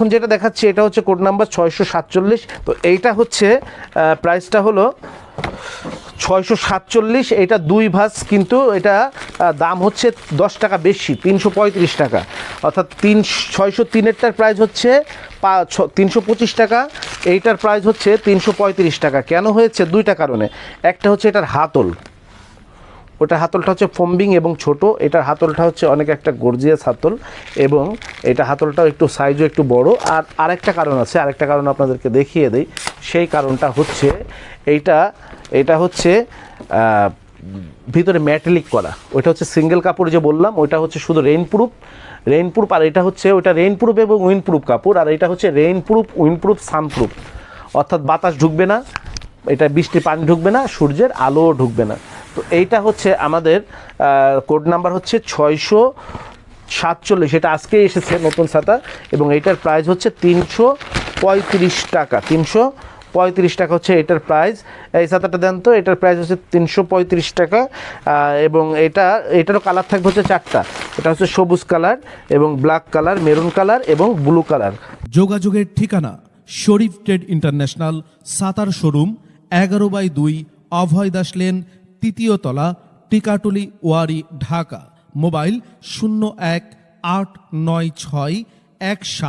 এখন যেটা দেখাচ্ছি, এটা হচ্ছে কোড নাম্বার ছয়শো সাতচল্লিশ। তো এইটা হচ্ছে প্রাইসটা হলো ছয়শো সাতচল্লিশ। এটা দুই ভাস কিন্তু এটা দাম হচ্ছে দশ টাকা বেশি, তিনশো পঁয়ত্রিশ টাকা। অর্থাৎ তিন, ছয়শো তিনেরটার প্রাইস হচ্ছে পা তিনশো পঁচিশ টাকা। এইটার প্রাইস হচ্ছে তিনশো পঁয়ত্রিশ টাকা। কেন হয়েছে? দুইটা কারণে। একটা হচ্ছে এটার হাতল। ওটার হাতলটা হচ্ছে ফম্বিং এবং ছোট। এটার হাতলটা হচ্ছে অনেক একটা গর্জিয়াস হাতল এবং এটা হাতলটাও একটু সাইজও একটু বড়। আর আরেকটা কারণ আছে, আরেকটা কারণ আপনাদেরকে দেখিয়ে দেই। সেই কারণটা হচ্ছে এইটা, এটা হচ্ছে ভিতরে ম্যাটেলিক করা। ওইটা হচ্ছে সিঙ্গেল কাপড় যে বললাম, ওইটা হচ্ছে শুধু রেইনপ্রুফ রেইনপ্রুফ আর এটা হচ্ছে, ওইটা রেইনপ্রুফ এবং উইনপ্রুফ কাপড়, আর এটা হচ্ছে রেইনপ্রুফ উইনপ্রুফ সানপ্রুফ অর্থাৎ বাতাস ঢুকবে না, এটা বৃষ্টি পানি ঢুকবে না, সূর্যের আলোও ঢুকবে না। তো এইটা হচ্ছে আমাদের কোড নাম্বার হচ্ছে ছয়শো সাতচল্লিশ। এটা আজকে এসেছে নতুন ছাতা এবং এইটার প্রাইস হচ্ছে তিনশো পঁয়ত্রিশ টাকা। তিনশো পঁয়ত্রিশ টাকা হচ্ছে এটার প্রাইস এই ছাতাটা দেন তো, এটার প্রাইস হচ্ছে তিনশো পঁয়ত্রিশ টাকা। এবং এটা, এটারও কালার থাকবে হচ্ছে চারটা। এটা হচ্ছে সবুজ কালার এবং ব্ল্যাক কালার মেরুন কালার এবং ব্লু কালার যোগাযোগের ঠিকানা শরীফ ট্রেড ইন্টারন্যাশনাল, সাতার শোরুম, এগারো বাই দুই অভয় দাস লেন তৃতীয় তলা টিকাটুলি ওয়ারি ঢাকা। মোবাইল শূন্য এক আট নয় ছয় এক সাত